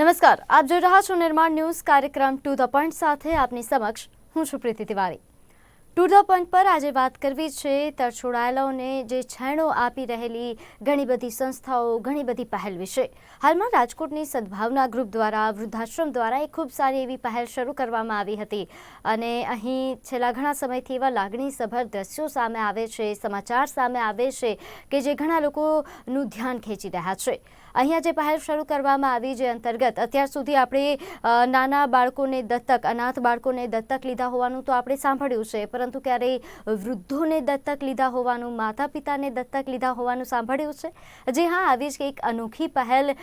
નમસ્કાર, આપ જોઈ રહ્યા છો નિર્માણ ન્યૂઝ કાર્યક્રમ ટુ ધ પોઈન્ટ સાથે આપની સમક્ષ હું છું Priti Tiwari. To the point પર આજે વાત કરવી છે તરછોડાયેલાઓને જે છેણો આપી રહેલી ઘણી બધી સંસ્થાઓ, ઘણી બધી પહેલ વિશે. હાલમાં રાજકોટની સદભાવના ગ્રુપ દ્વારા, વૃદ્ધાશ્રમ દ્વારા એક ખૂબ સારી એવી પહેલ શરૂ કરવામાં આવી હતી. અને અહીં છેલ્લા ઘણા સમયથી એવા લાગણીસભર દ્રશ્યો સામે આવે છે, સમાચાર સામે આવે છે કે જે ઘણા લોકોનું ધ્યાન ખેંચી રહ્યા છે. અહીંયા જે પહેલ શરૂ કરવામાં આવી જે અંતર્ગત અત્યાર સુધી આપણે નાના બાળકોને દત્તક, અનાથ બાળકોને દત્તક લીધા હોવાનું તો આપણે સાંભળ્યું છે. પરંતુ ક્યારેય વૃદ્ધોને દત્તક લીધા હોવાનું માતા પિતાને દત્તક લીધા હોવાનું સાંભળ્યું છે? જે હા, આવી જ એક અનોખી પહેલ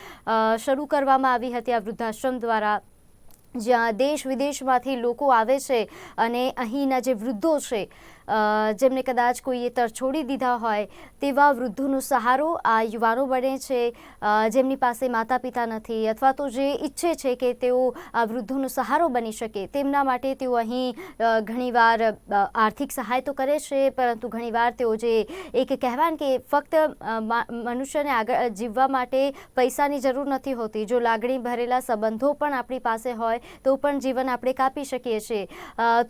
શરૂ કરવામાં આવી હતી આ વૃદ્ધાશ્રમ દ્વારા. જ્યાં દેશ વિદેશમાંથી લોકો આવે છે અને અહીંના જે વૃદ્ધો છે જેમને કદાચ કોઈએ તરછોડી દીધા હોય તેવા વૃદ્ધોનો સહારો આ યુવાનો બને છે. જેમની પાસે માતા પિતા નથી અથવા તો જે ઈચ્છે છે કે તેઓ આ વૃદ્ધોનો સહારો બની શકે તેમના માટે તેઓ અહીં ઘણીવાર આર્થિક સહાય તો કરે છે પરંતુ ઘણીવાર તેઓ જે એક કહેવાય કે ફક્ત મનુષ્યને આગળ જીવવા માટે પૈસાની જરૂર નથી હોતી. જો લાગણી ભરેલા સંબંધો પણ આપણી પાસે હોય તો પણ જીવન આપણે કાપી શકીએ છીએ.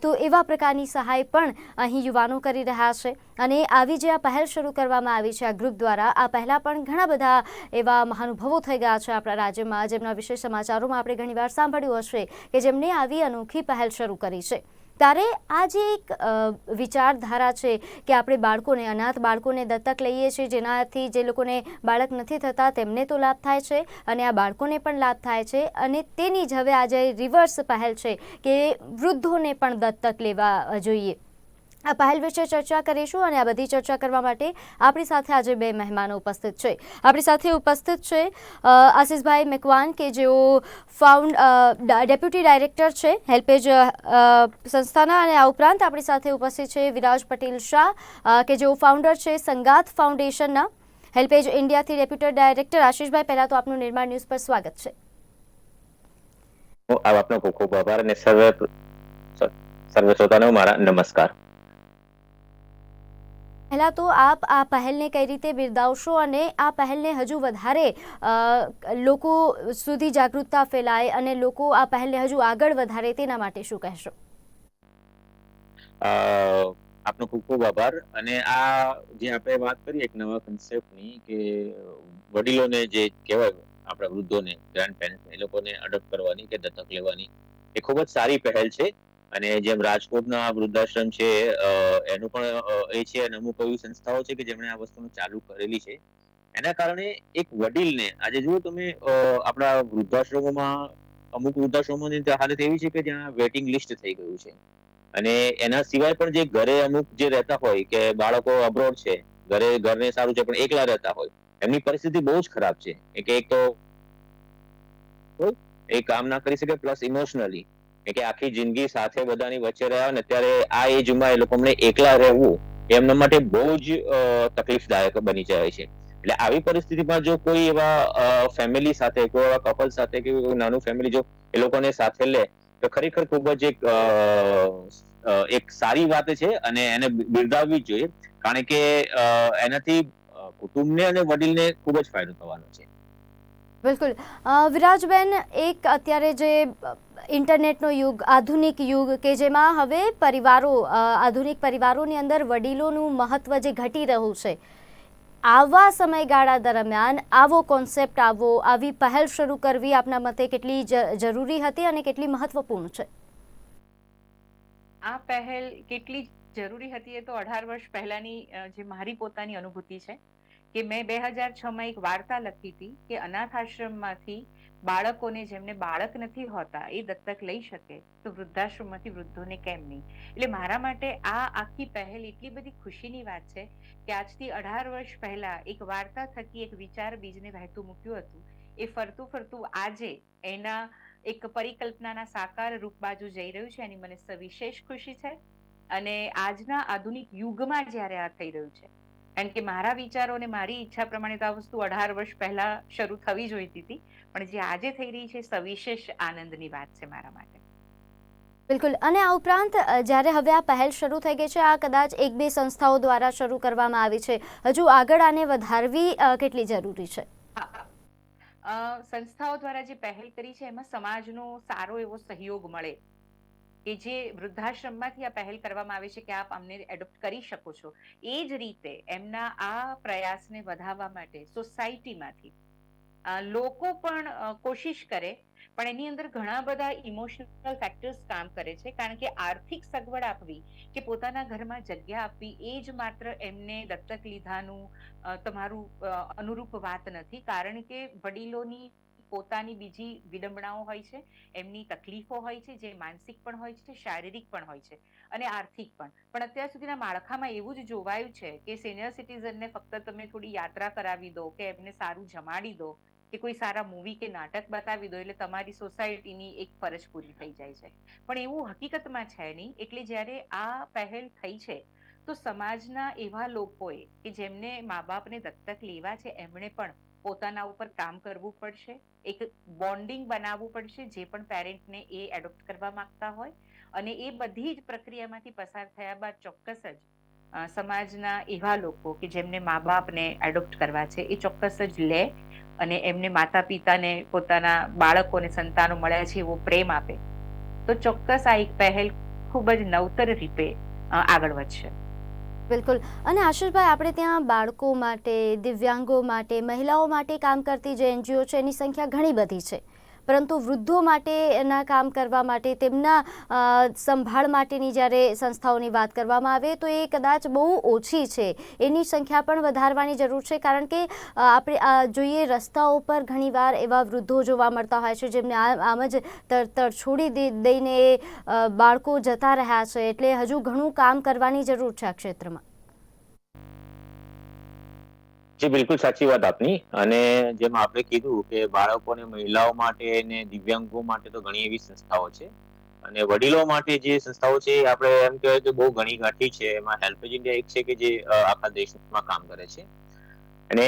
તો એવા પ્રકારની સહાય પણ અહીં યુવાનો કરી રહ્યા છે અને આવી જે આ પહેલ શરૂ કરવામાં આવી છે આ ગ્રુપ દ્વારા, આ પહેલાં પણ ઘણા બધા એવા મહાનુભવો થઈ ગયા છે આપણા રાજ્યમાં, જેમના વિશે સમાચારોમાં આપણે ઘણીવાર સાંભળ્યું હશે કે જેમણે આવી અનોખી પહેલ શરૂ કરી છે. ત્યારે આ જે એક વિચારધારા છે કે આપણે બાળકોને, અનાથ બાળકોને દત્તક લઈએ છીએ, જેનાથી જે લોકોને બાળક નથી થતા, તેમને તો લાભ થાય છે અને આ બાળકોને પણ લાભ થાય છે અને તેની જ હવે આજે રિવર્સ પહેલ છે કે વૃદ્ધોને પણ દત્તક લેવા જોઈએ. આ પહેલ વિશે ચર્ચા કરીશું અને આ બધી ચર્ચા કરવા માટે આપણી સાથે આજે બે મહેમાનો ઉપસ્થિત છે. આપણી સાથે ઉપસ્થિત છે આશિષભાઈ મેકવાન કે જેઓ ફાઉન્ડ ડેપ્યુટી ડાયરેક્ટર છે, હેલ્પેજ સંસ્થાના અને આ ઉપરાંત આપણી સાથે ઉપસ્થિત છે વિરાજ પટેલ શાહ કે જેઓ ફાઉન્ડર છે સંગાત ફાઉન્ડેશનના હેલ્પેજ ઇન્ડિયાથી ડેપ્યુટી ડાયરેક્ટર આશિષભાઈ, પહેલાં તો આપનું નિર્માણ ન્યૂઝ પર સ્વાગત છે. સર્વે શ્રોતાનો મારા, નમસ્કાર. પહેલાં તો આપ આ પહેલને કઈ રીતે બિરદાવશો અને આ પહેલને હજુ વધારે લોકો સુધી જાગૃતતા ફેલાય અને લોકો આ પહેલને હજુ આગળ વધારે, તેના માટે શું કહેશો? આપનો ખૂબ ખૂબ આભાર અને આ જે આપણે વાત કરી એક નવા કન્સેપ્ટની કે વડીલોને જે કહેવાય આપણા વૃદ્ધોને ગ્રાન્ડ પેરેન્ટ એ લોકોને અડપ્ટ કરવાની કે દત્તક લેવાની, એ ખૂબ જ સારી પહેલ છે. અને જેમ રાજકોટના વૃદ્ધાશ્રમ છે એનું પણ એ છે અને અમુક એવી સંસ્થાઓ છે કે જેમણે આ વસ્તુનું ચાલુ કરેલી છે. એના કારણે એક વડીલને, આજે જુઓ તમે આપણા વૃદ્ધાશ્રમોમાં, અમુક વૃદ્ધાશ્રમોની હાલત એવી છે કે જ્યાં વેટિંગ લિસ્ટ થઈ ગયું છે. અને એના સિવાય પણ જે ઘરે અમુક જે રહેતા હોય કે બાળકો અબ્રોડ છે, ઘરે, ઘરને સારું છે, પણ એકલા રહેતા હોય, એમની પરિસ્થિતિ બહુ જ ખરાબ છે. કે એક તો એ કામ ના કરી શકે, પ્લસ ઇમોશનલી કે આખી જિંદગી સાથે બધાની વચ્ચે રહ્યા ને ત્યારે આ એજમાં એ લોકોને એકલા રહેવું એમના માટે બહુ જ તકલીફદાયક બની જાય છે. એટલે આવી પરિસ્થિતિમાં જો કોઈ એવા ફેમિલી સાથે, કોઈ એવા કપલ સાથે કે નાનું ફેમિલી જો એ લોકોને સાથે લે, તો ખરેખર ખૂબ જ એક એક સારી વાત છે અને એને બિરદાવવી જ જોઈએ. કારણ કે એનાથી કુટુંબને અને વડીલને ખૂબ જ ફાયદો થવાનો છે. બિલકુલ. વિરાજબેન, એક અત્યારે જે ઇન્ટરનેટનો યુગ, આધુનિક યુગ કે જેમાં હવે પરિવારો આધુનિક પરિવારોની અંદર વડીલોનું મહત્વ જે ઘટી રહ્યું છે. આવા સમયગાળા દરમિયાન આવો કોન્સેપ્ટ આવો, આવી પહેલ શરૂ કરવી આપના મતે કેટલી જરૂરી હતી અને કેટલી મહત્વપૂર્ણ છે? આ પહેલ કેટલી જરૂરી હતી એ તો અઢાર વર્ષ પહેલાની જે મારી પોતાની અનુભૂતિ છે કે મેં બે હજાર છમાં એક વાર્તા લખી હતી કે અનાથ આશ્રમમાંથી બાળકોને જેમને બાળક નથી હોતા એ દત્તક લઈ શકે, તો વૃદ્ધાશ્રમમાંથી વૃદ્ધોને કેમ નહીં? એટલે મારા માટે આ આખી પહેલ એટલી બધી ખુશીની વાત છે કે આજથી અઢાર વર્ષ પહેલા એક વાર્તા થકી એક વિચાર બીજને વહેતું મૂક્યું હતું. એ ફરતું ફરતું આજે એના એક પરિકલ્પનાના સાકાર રૂપ બાજુ જઈ રહ્યું છે, એની મને સવિશેષ ખુશી છે. અને આજના આધુનિક યુગમાં જ્યારે આ થઈ રહ્યું છે કારણ કે મારા વિચારો અને મારી ઈચ્છા પ્રમાણે તો આ વસ્તુ અઢાર વર્ષ પહેલા શરૂ થવી જોઈતી હતી. પણ જે આજે થઈ રહી છે સવિશેષ આનંદની વાત છે મારા માટે. બિલકુલ. અને આ ઉપરાંત જ્યારે હવે આ પહેલ શરૂ થઈ ગઈ છે આ કદાચ એક બે સંસ્થાઓ દ્વારા શરૂ કરવામાં આવી છે. હજુ આગળ આને વધારવી કેટલી જરૂરી છે? સંસ્થાઓ દ્વારા જે પહેલ કરી છે એમાં સમાજનો સારો એવો સહયોગ મળે. કે જે વૃદ્ધાશ્રમમાંથી આ પહેલ કરવામાં આવે છે કે આપ અમને એડોપ્ટ કરી શકો છો, એ જ રીતે એમના આ પ્રયાસને વધારવા માટે સોસાયટીમાંથી લોકો પણ કોશિશ કરે, પણ એની અંદર ઘણા બધા ઇમોશનલ ફેક્ટર્સ કામ કરે છે, કારણ કે આર્થિક સગવડ આપવી કે પોતાના ઘરમાં જગ્યા આપવી, એ જ માત્ર એમને દત્તક લીધાનું તમારું અનુરૂપ વાત નથી, કારણ કે વડીલોની પોતાની બીજી વિડંબણાઓ હોય છે, એમની તકલીફો હોય છે, જે માનસિક પણ હોય છે, શારીરિક પણ હોય છે અને આર્થિક પણ. પણ અત્યાર સુધીના માળખામાં એવું જ જોવાયું છે કે સિનિયર સિટીઝનને ફક્ત તમે થોડી યાત્રા કરાવી દો કે એમને સારું જમાડી દો કે કોઈ સારા મૂવી કે નાટક બતાવી દો એટલે તમારી સોસાયટીની એક ફરજ પૂરી થઈ જાય છે. પણ એવું હકીકતમાં છે નહીં. એટલે જ્યારે આ પહેલ થઈ છે, તો સમાજના એવા લોકોએ કે જેમને મા બાપને દત્તક લેવા છે, એમણે પણ પોતાના ઉપર કામ કરવું પડશે. એક બોન્ડિંગ બનાવવું પડશે જે પણ પેરેન્ટને એ એડોપ્ટ કરવા માંગતા હોય. અને એ બધી જ પ્રક્રિયામાંથી પસાર થયા બાદ ચોક્કસ જ સમાજના એવા લોકો કે જેમને મા બાપને એડોપ્ટ કરવા છે, એ ચોક્કસ જ લે અને એમને માતા પિતાને પોતાના બાળકોને સંતાનો મળ્યા છે એવો પ્રેમ આપે. તો ચોક્કસ આ એક પહેલ ખૂબ જ નવતર રીતે આગળ વધશે. બિલકુલ. અને આશીષભાઈ, આપણે ત્યાં બાળકો માટે, દિવ્યાંગો માટે, મહિલાઓ માટે કામ કરતી જે એનજીઓ છે, એની સંખ્યા ઘણી બધી છે. પરંતુ વૃદ્ધો માટે એના કામ કરવા માટે, તેમના સંભાળ માટેની જ્યારે સંસ્થાઓની વાત કરવામાં આવે, તો એ કદાચ બહુ ઓછી છે. એની સંખ્યા પણ વધારવાની જરૂર છે, કારણ કે આપણે જોઈએ રસ્તાઓ પર ઘણીવાર એવા વૃદ્ધો જોવા મળતા હોય છે, જેમને આમ જ તરતર છોડી દઈને બાળકો જતા રહ્યા છે, એટલે હજુ ઘણું કામ કરવાની જરૂર છે આ ક્ષેત્રમાં. જી, બિલકુલ સાચી વાત આપની. અને જેમ આપણે કીધું કે બાળકોને મહિલાઓ માટે અને દિવ્યાંગો માટે તો ઘણી એવી સંસ્થાઓ છે. અને વડીલો માટે જે સંસ્થાઓ છે આપણે એમ કહેવાય કે બહુ ઘણી ગાંઠી છે. એમાં હેલ્પેજ ઇન્ડિયા એક છે કે જે આખા દેશમાં કામ કરે છે. અને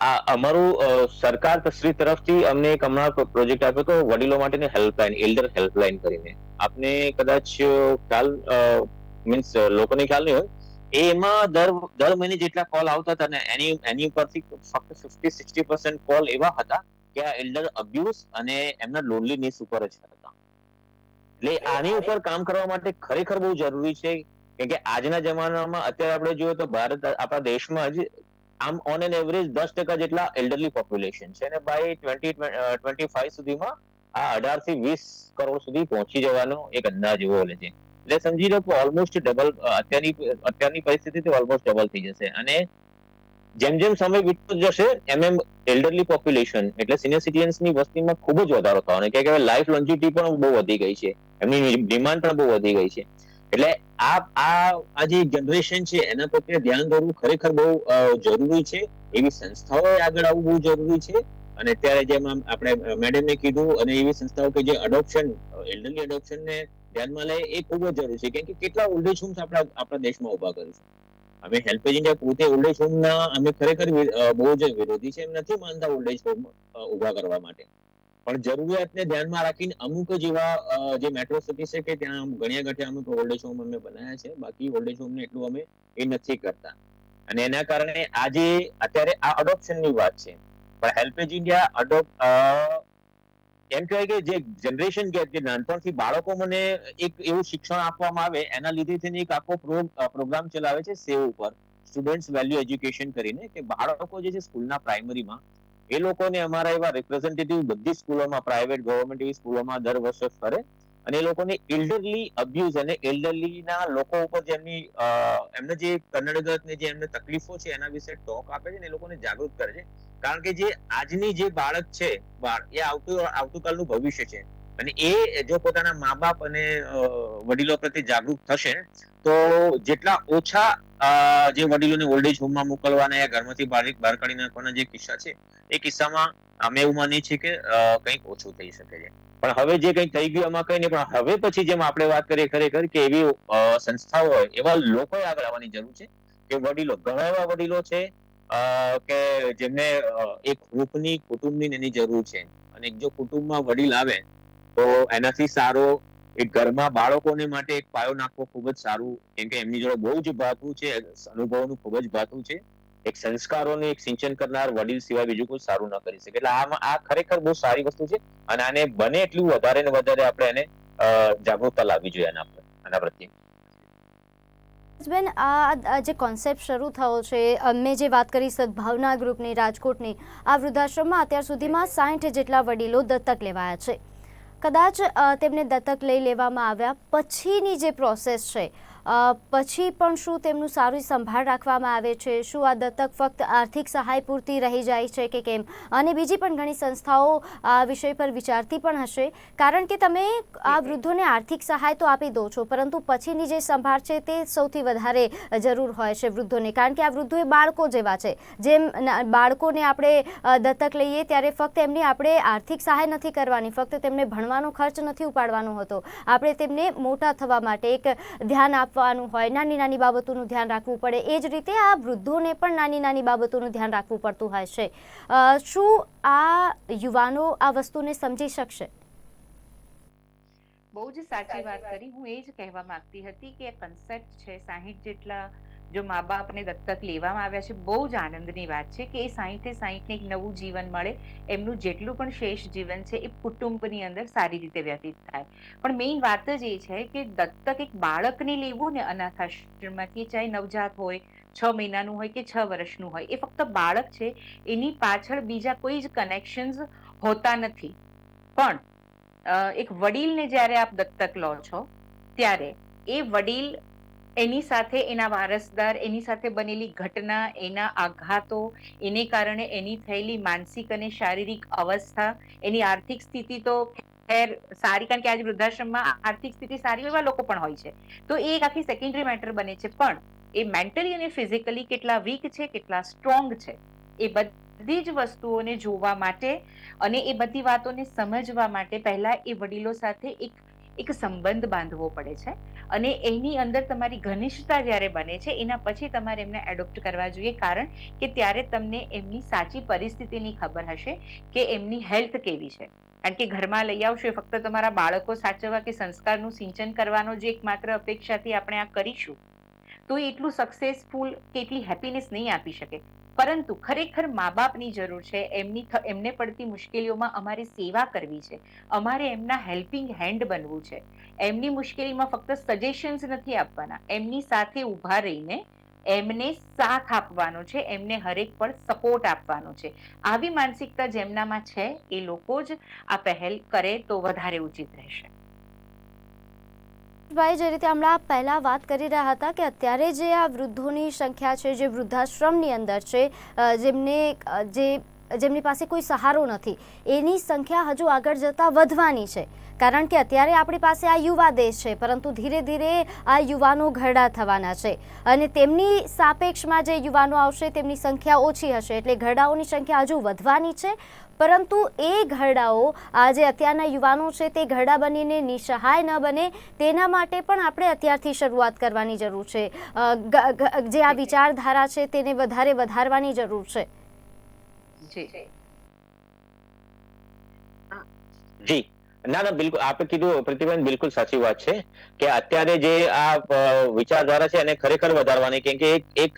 આ અમારું સરકાર શ્રી તરફથી અમને એક હમણાં પ્રોજેક્ટ આપ્યો હતો, વડીલો માટેની હેલ્પલાઇન, એલ્ડર હેલ્પલાઇન કરીને. આપને કદાચ ખ્યાલ મીન્સ લોકોને ખ્યાલ નહીં હોય એમાં દર દર મહિને જેટલા કોલ આવતા હતા ને એની એની ઉપરથી ફક્ત ફિફ્ટી સિક્સટી પર્સન્ટ કોલ એવા હતા કે આ એલ્ડર અબ્યુઝ અને એમના લોનલીનેસ ઉપર જ હતા. એટલે આની ઉપર કામ કરવા માટે ખરેખર બહુ જરૂરી છે કેમ કે આજના જમાનામાં અત્યારે આપણે જોઈએ તો ભારત આપણા દેશમાં જ આમ ઓન એન એવરેજ દસ ટકા જેટલા એલ્ડરલી પોપ્યુલેશન છે અને બાય ટ્વેન્ટી ટ્વેન્ટી ફાઈવ સુધીમાં આ અઢારથી વીસ કરોડ સુધી પહોંચી જવાનો એક અંદાજ એવો છે. એટલે સમજી લો કે ઓલમોસ્ટ ડબલ અત્યારની અત્યારની પરિસ્થિતિથી ઓલમોસ્ટ ડબલ થઈ જશે. અને જેમ જેમ સમય વીતતો જશે, એમ એમ એલ્ડરલી પોપ્યુલેશન એટલે સિનિયર સિટીઝન્સની વસ્તીમાં ખૂબ જ વધારો થવાનો કે લાઈફ લોન્જિટી પણ બહુ વધી ગઈ છે. એમની ડિમાન્ડ પણ બહુ વધી ગઈ છે. એટલે આ આ આ જે જનરેશન છે, એના પ્રત્યે ધ્યાન દોરવું ખરેખર બહુ જરૂરી છે. એવી સંસ્થાઓએ આગળ આવવું બહુ જરૂરી છે. અને અત્યારે જેમ આપણે મેડમે કીધું અને એવી સંસ્થાઓ કે જે અડોપ્શન એલ્ડરલી અડોપ્શન ને ધ્યાનમાં લે એ ખૂબ જ જરૂરી છે. કેમ કે કેટલા ઓલ્ડ હોમ્સ આપણા આપણા દેશમાં ઊભા કરીશું અમે હેલ્પેજ ઇન્ડિયા પોતે ઓલ્ડ હોમના અમે ખરેખર બહુ જ વિરોધી છે. એમ નથી માનતા ઓલ્ડ હોમ ઊભા કરવા માટે. પણ જરૂરિયાતને ધ્યાનમાં રાખીને અમુક જ એવા જે મેટ્રો સિટી છે કે ત્યાં ગણ્યા ગઠ્યા અમુક ઓલ્ડ એજ હોમ અમે બનાવ્યા છે. બાકી ઓલ્ડ એજ હોમને એટલું અમે એ નથી કરતા. અને એના કારણે આજે અત્યારે આ અડોપ્શનની વાત છે. પણ હેલ્પેજ ઇન્ડિયા અડોપ્ટ એમ કહેવાય કે જે જનરેશન ગેપ જે નાનપણથી બાળકો મને એક એવું શિક્ષણ આપવામાં આવે, એના લીધે થઈને એક આખો પ્રોગ્રામ ચલાવે છે સેવ ઉપર. સ્ટુડન્ટ્સ વેલ્યુ એજ્યુકેશન કરીને કે બાળકો જે છે સ્કૂલના પ્રાઇમરીમાં એ લોકોને અમારા એવા રિપ્રેઝેન્ટેટિવ બધી સ્કૂલોમાં પ્રાઇવેટ ગવર્મેન્ટ એવી સ્કૂલોમાં દર વર્ષે ફરે. અને એ લોકોને એલ્ડરલી અબ્યુઝ અને એલ્ડરલીના લોકો ઉપર જેમની એમને જે કન્નડગતને જે એમને તકલીફો છે, એના વિશે ટોક આપે છે ને એ લોકોને જાગૃત કરે છે. કારણ કે જે આજની જે બાળક છે એ આવતું આવતીકાલનું ભવિષ્ય છે. અને એ જો પોતાના મા બાપ અને વડીલો પ્રત્યે જાગૃત થશે, તો જેટલા ઓછા જે વડીલોને ઓલ્ડ એજ હોમમાં મોકલવાના યા ઘરમાંથી બહાર બહાર કાઢી નાખવાના જે કિસ્સા છે, એ કિસ્સામાં અમે એવું માનીએ છીએ કે કંઈક ઓછું થઈ શકે છે. પણ હવે જે કંઈક થઈ ગયું એમાં કંઈ નહીં, પણ હવે પછી જેમ આપણે વાત કરીએ ખરેખર કે એવી સંસ્થાઓ હોય, એવા લોકોએ આગળ આવવાની જરૂર છે કે વડીલો, ઘણા એવા વડીલો છે કે જેમને એક ગ્રુપની કુટુંબની એની જરૂર છે. અને જો કુટુંબમાં વડીલ આવે તો એનાથી સારો એક ઘરમાં બાળકોને માટે એક પાયો નાખવો ખૂબ જ સારું, કેમ કે એમની જોડે બહુ જ ભાતું છે, અનુભવનું ખૂબ જ ભાતું છે. એક સંસ્કારોને એક સિંચન કરનાર વડીલ સિવાય બીજું કોઈ સારું ન કરી શકે. એટલે આમાં આ ખરેખર બહુ સારી વસ્તુ છે અને આને બને એટલું વધારે ને વધારે આપણે એને જાગૃતતા લાવવી જોઈએ આના પર, આના પ્રત્યે. બેન આ આ જે કોન્સેપ્ટ શરૂ થયો છે મેં જે વાત કરી સદભાવના ગ્રુપની, રાજકોટની, આ વૃદ્ધાશ્રમમાં અત્યાર સુધીમાં સાઠ જેટલા વડીલો દત્તક લેવાયા છે. કદાચ તેમને દત્તક લઈ લેવામાં આવ્યા પછીની જે પ્રોસેસ છે પછી પણ શું તેમનું સારી સંભાળ રાખવામાં આવે છે? શું આ દત્તક ફક્ત આર્થિક સહાય પૂરતી રહી જાય છે કે કેમ? અને બીજી પણ ઘણી સંસ્થાઓ આ વિષય પર વિચારતી પણ હશે. કારણ કે તમે આ વૃદ્ધોને આર્થિક સહાય તો આપી દો છો પરંતુ પછીની જે સંભાળ છે તે સૌથી વધારે જરૂર હોય છે વૃદ્ધોને. કારણ કે આ વૃદ્ધો એ બાળકો જેવા છે. જેમ બાળકોને આપણે દત્તક લઈએ ત્યારે ફક્ત એમની આપણે આર્થિક સહાય નથી કરવાની ફક્ત તેમને ભણવાનો ખર્ચ નથી ઉપાડવાનો હોતો. આપણે તેમને મોટા થવા માટે એક ધ્યાન આપવાનું હોય. નાની નાની બાબતોનું ધ્યાન રાખવું પડે. એ જ રીતે આ વૃદ્ધોને પણ નાની નાની બાબતોનું ધ્યાન રાખવું પડતું હોય છે. શું આ યુવાનો આ વસ્તુને સમજી શકશે? બહુ જ સાચી વાત કરી. હું એ જ કહેવા માંગતી હતી કે કન્સેપ્ટ છે સાહીઠ જેટલા જો મા બાપને દત્તક લેવામાં આવ્યા છે, બહુ જ આનંદની વાત છે કે એ સાહીઠે સાહીઠને એક નવું જીવન મળે. એમનું જેટલું પણ શેષ જીવન છે, એ કુટુંબની અંદર સારી રીતે વ્યતીત થાય. પણ મેઇન વાત જ એ છે કે દત્તક એક બાળકને લેવું ને અનાથ આશ્રમમાંથી ચાહે નવજાત હોય, છ મહિનાનું હોય કે છ વર્ષનું હોય, એ ફક્ત બાળક છે, એની પાછળ બીજા કોઈ જ કનેક્શન્સ હોતા નથી. પણ એક વડીલને જ્યારે આપ દત્તક લો છો, ત્યારે એ વડીલ એની સાથે એના વારસદાર, એની સાથે બનેલી ઘટના, એના આઘાતો, એને કારણે એની થયેલી માનસિક અને શારીરિક અવસ્થા, એની આર્થિક સ્થિતિ તો ખેર સારી, કારણ કે આજે વૃદ્ધાશ્રમમાં આર્થિક સ્થિતિ સારી એવા લોકો પણ હોય છે. તો એ એક આખી સેકન્ડરી મેટર બને છે. પણ એ મેન્ટલી અને ફિઝિકલી કેટલા વીક છે, કેટલા સ્ટ્રોંગ છે, એ બધી જ વસ્તુઓને જોવા માટે અને એ બધી વાતોને સમજવા માટે પહેલા એ વડીલો સાથે એક એક સંબંધ બાંધવો પડે છે. અને એની અંદર તમારી ઘનિષ્ઠતા જ્યારે બને છે, એના પછી તમારે એમને એડોપ્ટ કરવા જોઈએ. કારણ કે ત્યારે તમને એમની સાચી પરિસ્થિતિની ખબર હશે કે એમની હેલ્થ કેવી છે. કારણ કે ઘરમાં લઈ આવશો ફક્ત તમારા બાળકો સાચવવા કે સંસ્કારનું સિંચન કરવાનો જે એકમાત્ર અપેક્ષાથી આપણે આ કરીશું. તો એટલું સક્સેસફુલ કે એટલી હેપીનેસ નહીં આપી શકે. પરંતુ ખરેખર મા બાપની જરૂર છે, એમની એમને પડતી મુશ્કેલીઓમાં અમારે સેવા કરવી છે. અમારે એમના હેલ્પિંગ હેન્ડ બનવું છે. એમની મુશ્કેલીમાં ફક્ત સજેશન્સ નથી આપવાના. એમની સાથે ઊભા રહીને એમને સાથ આપવાનો છે, એમને હરેક પણ સપોર્ટ આપવાનો છે. આવી માનસિકતા જેમનામાં છે, એ લોકો જ આ પહેલ કરે તો વધારે ઉચિત રહેશે. ભાઈ, જે રીતે હમણાં પહેલાં વાત કરી રહ્યા હતા કે અત્યારે જે આ વૃદ્ધોની સંખ્યા છે, જે વૃદ્ધાશ્રમની અંદર છે જેમને જે જેમની પાસે કોઈ સહારો નથી. એની સંખ્યા હજુ આગળ જતાં વધવાની છે. કારણ કે અત્યારે આપણી પાસે આ યુવા દેશ છે, પરંતુ ધીરે ધીરે આ યુવાનો ઘરડા થવાના છે. અને તેમની સાપેક્ષમાં જે યુવાનો આવશે, તેમની સંખ્યા ઓછી હશે. એટલે ઘરડાઓની સંખ્યા હજુ વધવાની છે. પરંતુ એ ઘરડાઓ, આ જે અત્યારના યુવાનો છે, તે ઘરડા બનીને નિસહાય ન બને, તેના માટે પણ આપણે અત્યારથી શરૂઆત કરવાની જરૂર છે. જે આ વિચારધારા છે, તેને વધારે વધારવાની જરૂર છે. જી. ના ના, બિલકુલ, આપે કીધું, પ્રતિબેન, બિલકુલ સાચી વાત છે કે અત્યારે જે આ વિચારધારા છે એને ખરેખર વધારવાની, કેમ કે એક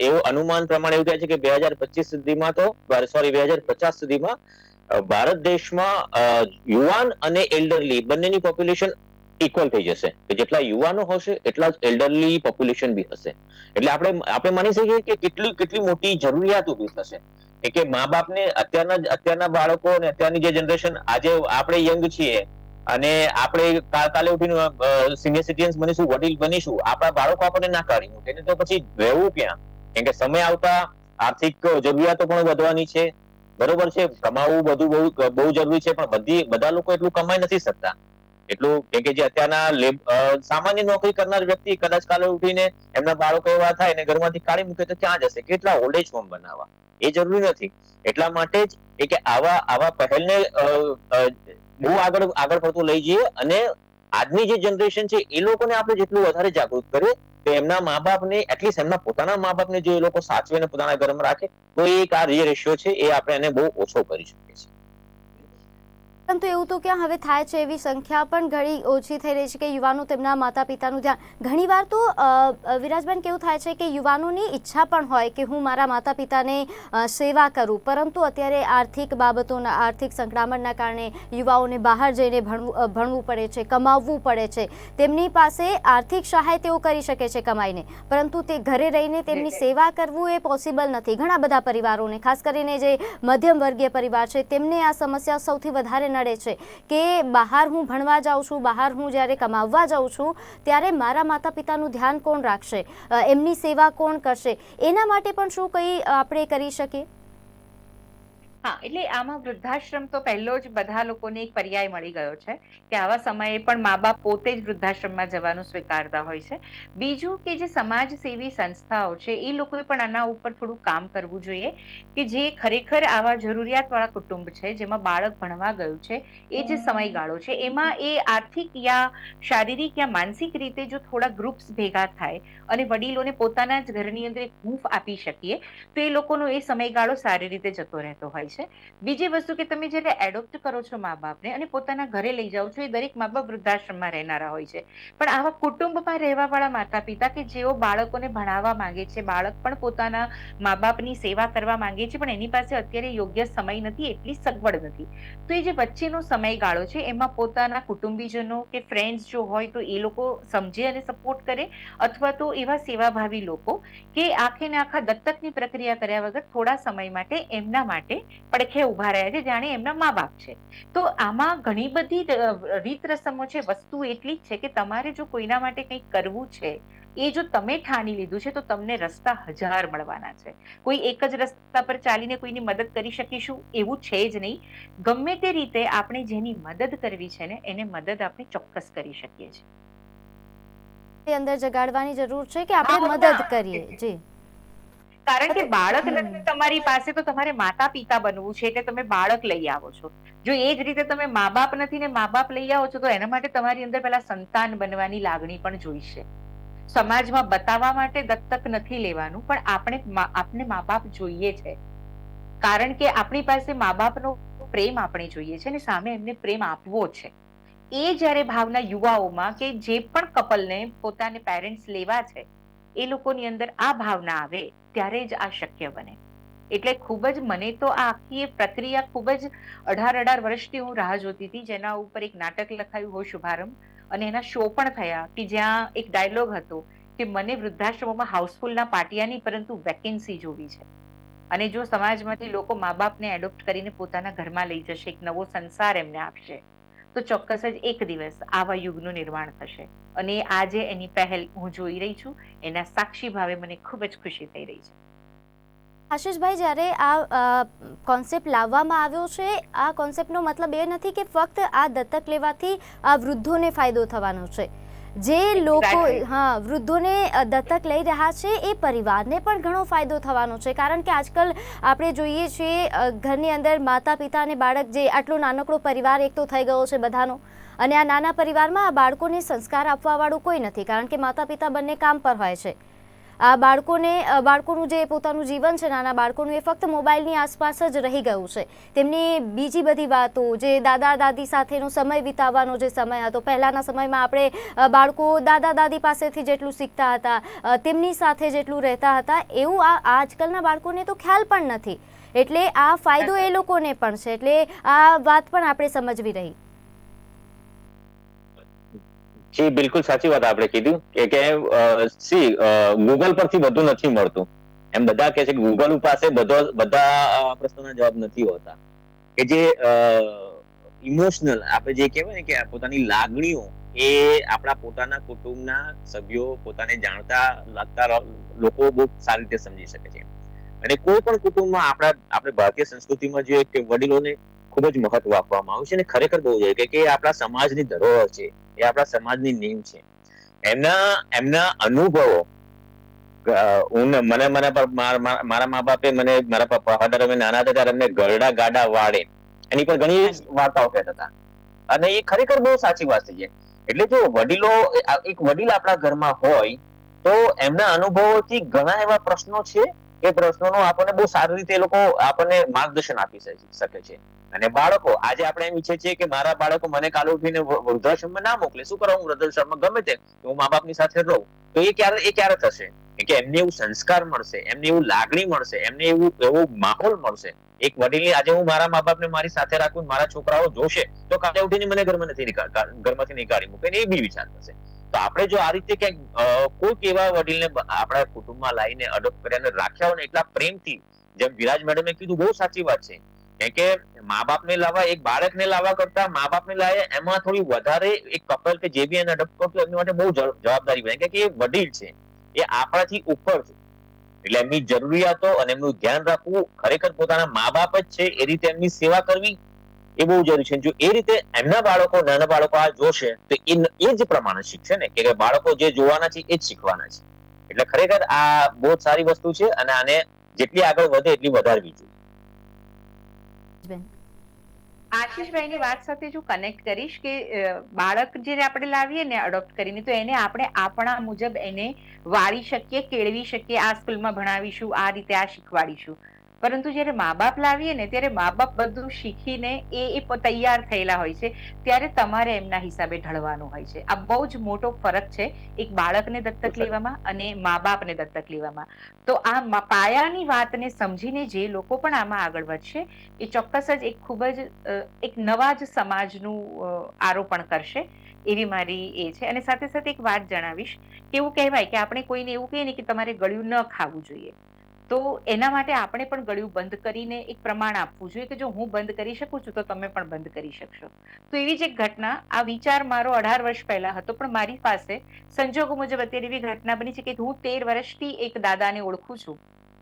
એવું અનુમાન પ્રમાણે એવું કહે છે કે બે હજાર પચીસ સુધીમાં તો સોરી બે હજાર પચાસ સુધીમાં ભારત દેશમાં યુવાન અને એલ્ડરલી બંનેની પોપ્યુલેશન ઇક્વલ થઈ જશે. કે જેટલા યુવાનો હશે, એટલા જ એલ્ડરલી પોપ્યુલેશન બી હશે. એટલે આપણે આપણે માની શકીએ કે કેટલી કેટલી મોટી જરૂરિયાત ઊભી થશે. કે કે મા બાપને અત્યારના અત્યારના બાળકો અને અત્યારની જે જનરેશન આજે આપણે યંગ છીએ અને આપણે કાલે ઉઠીને સિનિયર સિટીઝન્સ બનીશું, વડીલ બનીશું, આપણા બાળકો આપણને ના કાઢી મૂકે તો પછી રહેવું ક્યાં? કેમ કે સમય આવતા આર્થિક જરૂરિયાતો પણ વધવાની છે. બરોબર છે, કમાવું બધું બહુ બહુ જરૂરી છે, પણ બધી, બધા લોકો એટલું કમાઈ નથી શકતા. એટલું કેમ કે જે અત્યારના સામાન્ય નોકરી કરનાર વ્યક્તિ કદાચ કાલે ઉઠીને એમના બાળકો એવા થાય ને ઘરમાંથી કાઢી મૂકે તો ક્યાં જશે? કેટલા ઓલ્ડ એજ હોમ બનાવવા? એ જરૂરી નથી. એટલા માટે જ એ કે આવા આવા પહેલને બહુ આગળ આગળ પડતું લઈ જઈએ અને આજની જે જનરેશન છે એ લોકોને આપણે જેટલું વધારે જાગૃત કરીએ, તો એમના મા બાપને એટલીસ્ટ એમના પોતાના મા બાપને જો એ લોકો સાચવે અને પોતાના ઘરમાં રાખે, તો એક આ જે રેશિયો છે, એ આપણે એને બહુ ઓછો કરી શકીએ છીએ. પરંતુ એવું તો ક્યાં હવે થાય છે એવી સંખ્યા પણ ઘણી ઓછી થઈ રહી છે કે યુવાનો તેમના માતા પિતાનું ધ્યાન. ઘણીવાર તો વિરાજબેન કેવું થાય છે કે યુવાનોની ઈચ્છા પણ હોય કે હું મારા માતા પિતાને સેવા કરું. પરંતુ અત્યારે આર્થિક બાબતોના, આર્થિક સંકળામણના કારણે યુવાઓને બહાર જઈને ભણવું ભણવું પડે છે, કમાવવું પડે છે. તેમની પાસે આર્થિક સહાય તેઓ કરી શકે છે કમાઈને. પરંતુ તે ઘરે રહીને તેમની સેવા કરવું એ પોસિબલ નથી. ઘણા બધા પરિવારોને, ખાસ કરીને જે મધ્યમ વર્ગીય પરિવાર છે, તેમને આ સમસ્યા સૌથી વધારે નડે છે કે બહાર હું ભણવા જાઉં છું, બહાર હું જ્યારે કમાવવા જાઉં છું, ત્યારે મારા માતા પિતાનું ધ્યાન કોણ રાખશે? એમની સેવા કોણ કરશે? એના માટે પણ શું કંઈ આપણે કરી શકીએ? હા એટલે આમાં વૃદ્ધાશ્રમ તો પહેલો જ બધા લોકોને એક પર્યાય મળી ગયો છે કે આવા સમયે પણ મા બાપ પોતે જ વૃદ્ધાશ્રમમાં જવાનું સ્વીકારતા હોય છે. બીજું કે જે સમાજ સેવી સંસ્થાઓ છે એ લોકોએ પણ આના ઉપર થોડું કામ કરવું જોઈએ કે જે ખરેખર આવા જરૂરિયાતવાળા કુટુંબ છે જેમાં બાળક ભણવા ગયું છે એ જે સમયગાળો છે એમાં એ આર્થિક યા શારીરિક યા માનસિક રીતે જો થોડા ગ્રુપ્સ ભેગા થાય અને વડીલોને પોતાના જ ઘરની અંદર એક હૂંફ આપી શકીએ તો એ લોકોનો એ સમયગાળો સારી રીતે જતો રહેતો હોય છે બીજી વસ્તુ કે તમે જ્યારે એડોપ્ટ કરો છો મા બાપને અને પોતાના ઘરે લઈ જાઓ છો, એ દરેક મા બાપ વૃદ્ધાશ્રમમાં રહેનારા હોય છે. પણ આવા કુટુંબમાં રહેવાવાળા માતા પિતા કે જેઓ બાળકોને ભણાવવા માંગે છે, બાળક પણ પોતાના મા બાપની સેવા કરવા માંગે છે, પણ એની પાસે અત્યારે યોગ્ય સમય નથી, એટલી સગવડ નથી. તો એ જે વચ્ચેનો સમયગાળો છે, એમાં પોતાના કુટુંબીજનો કે ફ્રેન્ડ્સ જો હોય તો એ લોકો સમજે અને સપોર્ટ કરે, અથવા તો એવા સેવાભાવી લોકો કે આખે ને આખા દત્તકની પ્રક્રિયા કર્યા વગર થોડા સમય માટે એમના માટે પડખે ઊભા રહ્યા છે જાણે એમના મા બાપ છે. તો આમાં ઘણી બધી રીત રસમો છે વસ્તુ એટલી જ છે કે તમારે જો કોઈના માટે કંઈક કરવું છે એ જો તમે ઠાની લીધું છે તો તમને રસ્તા હજાર મળવાના છે. કોઈ એક જ રસ્તા પર ચાલીને કોઈની મદદ કરી શકીશું એવું છે જ નહીં. ગમે તે રીતે આપણે જેની મદદ કરવી છે ને એને મદદ આપણે ચોક્કસ કરી શકીએ છીએ. અંદર જગાડવાની જરૂર છે કે આપણે મદદ કરીએ? જી. કારણ કે બાળક. નથી તમારી પાસે તો તમારે માતા પિતા બનવું છે એટલે તમે બાળક લઈ આવો છો. જો એ જ રીતે તમે મા બાપ નથી ને મા બાપ લઈ આવો છો તો એના માટે તમારી અંદર પેલા સંતાન બનવાની લાગણી પણ જોઈશે. સમાજમાં બતાવવા માટે દત્તક નથી લેવાનું પણ આપણે આપણે મા બાપ જોઈએ છે. કારણ કે આપણી પાસે મા બાપનો પ્રેમ આપણે જોઈએ છે ને સામે એમને પ્રેમ આપવો છે. એ જ્યારે ભાવના યુવાઓમાં કે જે પણ કપલને પોતાને પેરેન્ટ્સ લેવા છે એ લોકોની અંદર આ ભાવના આવે ત્યારે જ આ શક્ય બને. એટલે ખૂબ જ મને તો આ આખી પ્રક્રિયા ખૂબ જ અઢાર અઢાર વર્ષથી હું રાહ જોતી હતી, જેના ઉપર એક નાટક લખાયું હોય શુભારંભ, અને એના શો પણ થયા કે જ્યાં એક ડાયલોગ હતો કે મને વૃદ્ધાશ્રમોમાં હાઉસફુલના પાટિયાની પરંતુ વેકેન્સી જોવી છે. અને જો સમાજમાંથી લોકો મા બાપને એડોપ્ટ કરીને પોતાના ઘરમાં લઈ જશે, એક નવો સંસાર એમને આપશે. તો ચોક્કસ જ એક દિવસ આવા યુગનું નિર્માણ થશે. અને આજે એની પહેલ હું જોઈ રહી છું, એના સાક્ષી ભાવે મને ખૂબ જ ખુશી થઈ રહી છે. આશીષભાઈ, જ્યારે આ કોન્સેપ્ટ લાવવામાં આવ્યો છે, આ કોન્સેપ્ટનો મતલબ એ નથી કે ફક્ત આ દત્તક લેવાથી આ વૃદ્ધોને ફાયદો થવાનો છે. જે લોકો હા વૃદ્ધોને દત્તક લઈ રહ્યા છે એ પરિવારને પણ ઘણો ફાયદો થવાનો છે. કારણ કે આજકાલ આપણે જોઈએ છીએ ઘરની અંદર માતા પિતા અને બાળક જે આટલો નાનકડો પરિવાર એક તો થઈ ગયો છે બધાનો. અને આ નાના પરિવારમાં આ બાળકોને સંસ્કાર આપવાવાળું કોઈ નથી. કારણ કે માતા પિતા બંને કામ પર હોય છે. આ બાળકોને બાળકોનું જે પોતાનું જીવન છે, નાના બાળકોનું, એ ફક્ત મોબાઈલની આસપાસ જ રહી ગયું છે. તેમની બીજી બધી વાતો, જે દાદા, દાદી સાથેનો સમય વિતાવવાનો જે સમય હતો, પહેલાંના સમયમાં આપણે બાળકો દાદા, દાદી પાસેથી જેટલું શીખતા હતા તેમની સાથે જેટલું રહેતા હતા, એવું આ આજકાલના બાળકોને તો ખ્યાલ પણ નથી. એટલે આ ફાયદો એ લોકોને પણ છે, એટલે આ વાત પણ આપણે સમજવી રહી. જી, બિલકુલ સાચી વાત આપણે કીધું કે કે સી ગૂગલ પરથી બધું નથી મળતું. એમ બધા કહે છે કે ગૂગલ પાસે બધો, બધા પ્રશ્નોના જવાબ નથી હોતા. કે જે ઇમોશનલ આપણે જે કહેવાય ને કે પોતાની લાગણીઓ એ આપણા પોતાના કુટુંબના સભ્યો પોતાને જાણતા, લાગતા લોકો બહુ સારી રીતે સમજી શકે છે. અને કોઈ પણ કુટુંબમાં આપણા, આપણે ભારતીય સંસ્કૃતિમાં જોઈએ કે વડીલોને ખૂબ જ મહત્વ આપવામાં આવ્યું છે અને ખરેખર બહુ કે કે આપણા સમાજની ધરોહર છે. એ આપણા સમાજની નીમ છે. એમના એમના અનુભવો હું મને મને માર- મા બાપે મને, મારા ફાધર અમે નાના હતા ત્યારે અમને ગરડા ગાડા વાળે એની પર ઘણી વાર્તાઓ કહેતા હતા. અને એ ખરેખર બહુ સાચી વાત છે એટલે જો વડીલો, એક વડીલ આપણા ઘરમાં હોય, તો એમના અનુભવોથી ઘણા એવા પ્રશ્નો છે એ પ્રશ્નોનો આપણને બહુ સારી રીતે એ લોકો આપણને માર્ગદર્શન આપી શકે- છે અને બાળકો, આજે આપણે એમ ઈચ્છે છીએ કે મારા બાળકો મને કાલે ઉઠીને વૃદ્ધાશ્રમમાં ના મોકલે. શું કરવા હું વૃદ્ધાશ્રમમાં ગમે તે હું મા બાપની સાથે રહું. તો એ ક્યારે એ ક્યારે થશે? કે એમને એવું સંસ્કાર મળશે, એમને એવું લાગણી મળશે, એમને એવું, એવો માહોલ મળશે. એક વડીલની આજે હું મારા મા બાપને મારી સાથે રાખું મારા છોકરાઓ જોશે તો કાલે ઉઠીને મને ઘરમાં નથી ઘરમાંથી નીકાળી મૂકે એ બી વિચાર થશે. તો આપણે જો આ રીતે ક્યાંક કોઈક એવા વડીલને આપણા કુટુંબમાં લાવીને અડોપ્ટ કર્યા રાખ્યા હોય ને એટલા પ્રેમથી, જેમ વિરાજ મેડમે કીધું, બહુ સાચી વાત છે. કેમ કે મા બાપને લાવવા, એક બાળકને લાવવા કરતા મા બાપને લાવે, એમાં થોડી વધારે એક કપલ કે જે બી એને અડપ કરતું એમની માટે બહુ જવાબદારી બને. કે એ વડીલ છે, એ આપણાથી ઉપર છે. એટલે એમની જરૂરિયાતો અને એમનું ધ્યાન રાખવું ખરેખર પોતાના મા બાપ જ છે, એ રીતે એમની સેવા કરવી એ બહુ જરૂરી છે. જો એ રીતે એમના બાળકો નાના બાળકો આ જોશે તો એ એ જ પ્રમાણે શીખશે ને? કે બાળકો જે જોવાના છે એ જ શીખવાના છે. એટલે ખરેખર આ બહુ સારી વસ્તુ છે અને આને જેટલી આગળ વધે એટલી વધારવી જોઈએ. આશીષભાઈની વાત સાથે જો કનેક્ટ કરીશ કે બાળક જે આપણે લાવીએ ને અડોપ્ટ કરીને તો એને આપણે આપણા મુજબ એને વાળી શકીએ કેળવી શકીએ આ સ્કૂલમાં ભણાવીશું આ રીતે આ શીખવાડીશું. પરંતુ જ્યારે મા બાપ લાવીએ ને ત્યારે મા બાપ બધું શીખીને એ એ તૈયાર થયેલા હોય છે ત્યારે તમારે એમના હિસાબે ઢળવાનું હોય છે. આ બહુ જ મોટો ફરક છે એક બાળકને દત્તક લેવામાં અને મા બાપને દત્તક લેવામાં. તો આ પાયાની વાતને સમજીને જે લોકો પણ આમાં આગળ વધશે એ ચોક્કસ જ એક ખૂબ જ એક નવા જ સમાજનું આરોપણ કરશે એવી મારી એ છે. અને સાથે સાથે એક વાત જણાવીશ. કે એવું કહેવાય કે આપણે કોઈને એવું કહીએ ને કે તમારે ગળ્યું ન ખાવું જોઈએ. તો એના માટે આપણે પણ ગળ્યું બંધ કરીને એક પ્રમાણ આપવું જોઈએ કે જો હું બંધ કરી શકું છું, તો તમે પણ બંધ કરી શકશો. તો એવી જ એક ઘટના, આ વિચાર મારો અઢાર વર્ષ પહેલા હતો, પણ મારી પાસે સંજોગો મુજબ અત્યારે એવી ઘટના બની છે કે હું તેર વર્ષથી એક દાદાને ઓળખું છું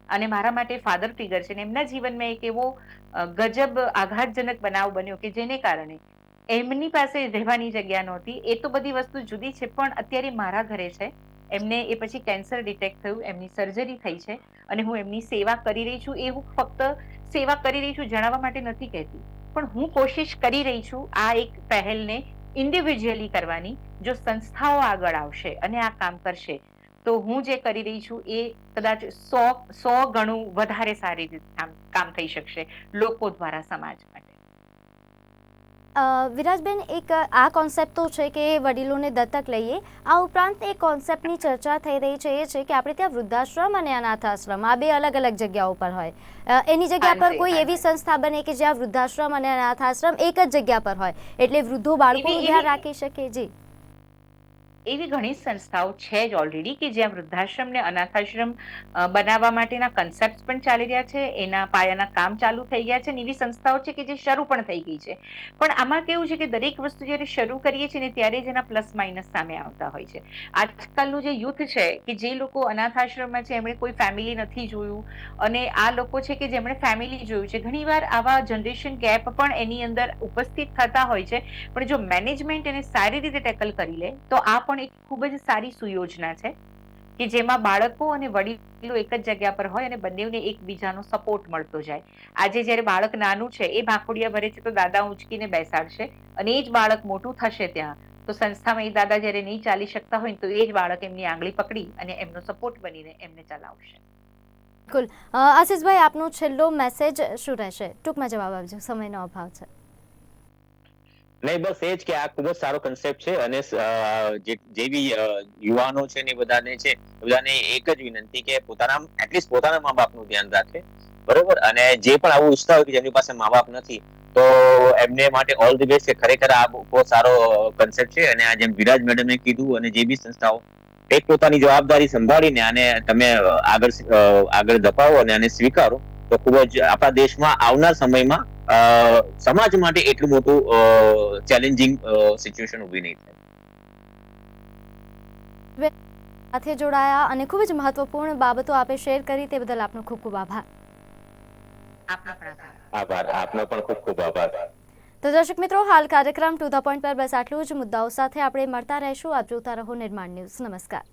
અને મારા માટે ફાધર ફિગર છે ને એમના જીવનમાં એક એવો ગજબ આઘાતજનક બનાવ બન્યો કે જેને કારણે એમની પાસે રહેવાની જગ્યા નહોતી. એ તો બધી વસ્તુ જુદી છે, પણ અત્યારે મારા ઘરે છે. એમને એ પછી કેન્સર ડિટેક્ટ થયું, એમની સર્જરી થઈ છે અને હું એમની સેવા કરી રહી છું. એ હું ફક્ત સેવા કરી રહી છું, જણાવવા માટે નથી કહેતી. પણ હું કોશિશ કરી રહી છું આ એક પહેલને ઇન્ડિવિજ્યુઅલી કરવાની, જો સંસ્થાઓ આગળ આવશે અને આ કામ કરશે, તો હું જે કરી રહી છું એ કદાચ સો સો ગણું વધારે સારી રીતે કામ થઈ શકશે લોકો દ્વારા સમાજ વિરાજબેન એક આ કોન્સેપ્ટ તો છે કે વડીલોને દત્તક લઈએ. આ ઉપરાંત એક કોન્સેપ્ટની ચર્ચા થઈ રહી છે એ છે કે આપણે ત્યાં વૃદ્ધાશ્રમ અને અનાથ આશ્રમ આ બે અલગ અલગ જગ્યાઓ પર હોય. એની જગ્યા પર કોઈ એવી સંસ્થા બને કે જ્યાં વૃદ્ધાશ્રમ અને અનાથ આશ્રમ એક જ જગ્યા પર હોય. એટલે વૃદ્ધો બાળકોનું ધ્યાન રાખી શકે? જી. એવી ઘણી સંસ્થાઓ છે જ ઓલરેડી કે જ્યાં વૃદ્ધાશ્રમ ને અનાથાશ્રમ બનાવવા માટેના કન્સેપ્ટ પણ ચાલી રહ્યા છે, એના પાયાના કામ ચાલુ થઈ ગયા છે એવી સંસ્થાઓ છે કે જે શરૂ પણ થઈ ગઈ છે. પણ આમાં કેવું છે કે દરેક વસ્તુ જ્યારે શરૂ કરીએ છીએ ને ત્યારે જ એના પ્લસ માઇનસ સામે આવતા હોય છે. આજકાલનું જે યુથ છે કે જે લોકો અનાથાશ્રમમાં છે, એમણે કોઈ ફેમિલી નથી જોયું અને આ લોકો છે કે જેમણે ફેમિલી જોયું છે, ઘણીવાર આવા જનરેશન ગેપ પણ એની અંદર ઉપસ્થિત થતા હોય છે. પણ જો મેનેજમેન્ટ એને સારી રીતે ટેકલ કરી લે, તો આ પણ એક ખૂબ જ સારી સુયોજના છે કે જેમાં બાળકો અને વડીલો એક જ જગ્યા પર હોય અને બંનેને એકબીજાનો સપોર્ટ મળતો જાય. આજે જ્યારે બાળક નાનું છે, એ ભાખોડિયા ભરે છે તો દાદા ઊંચકીને બેસાડશે અને એ જ બાળક મોટું થશે ત્યાં. તો સંસ્થામાં એ દાદા જ્યારે નહીં ચાલી શકતા હોય તો એ જ બાળક એમની આંગળી પકડી અને એમનો સપોર્ટ બનીને એમને ચલાવશે. બિલકુલ. આશીષભાઈ, આપનો છેલ્લો મેસેજ શું રહેશે? ટૂંકમાં જવાબ આપજો. સમયનો અભાવ છે. નહીં, બસ એ જ કે આ ખૂબ જ સારો કન્સેપ્ટ છે અને જે બી યુવાનો છે ને બધાને છે બધાને એક જ વિનંતી કે પોતાના એટલીસ્ટ પોતાના મા બાપનું ધ્યાન રાખે, બરોબર? અને જે પણ આવું ઈચ્છતા હોય કે જેમની પાસે મા બાપ નથી, તો એમને માટે ઓલ ધી બેસ્ટ છે ખરેખર આ બહુ સારો કન્સેપ્ટ છે અને આ જેમ વિરાજ મેડમે કીધું અને જે બી સંસ્થાઓ એક પોતાની જવાબદારી સંભાળીને આને તમે આગળ આગળ ધપાવો અને આને સ્વીકારો. તો ખૂબ જ આપણા દેશમાં આવનાર સમયમાં સમાજ માટે એટલું મોટું ચેલેન્જિંગ સિચ્યુએશન ઊભી નહીં થાય. સાથે જોડાયા અને ખૂબ જ મહત્વપૂર્ણ બાબતો આપે શેર કરી તે બદલ આપનો ખૂબ ખૂબ આભાર. આપનો આભાર. આભાર. આપનો પણ ખૂબ ખૂબ આભાર. તો દર્શક મિત્રો હાલ કાર્યક્રમ ટુ ધ પોઈન્ટ પર બસ આટલું જ. મુદ્દાઓ સાથે આપણે મળતા રહેશું. આપ જોતા રહો નિર્માણ ન્યૂઝ. નમસ્કાર.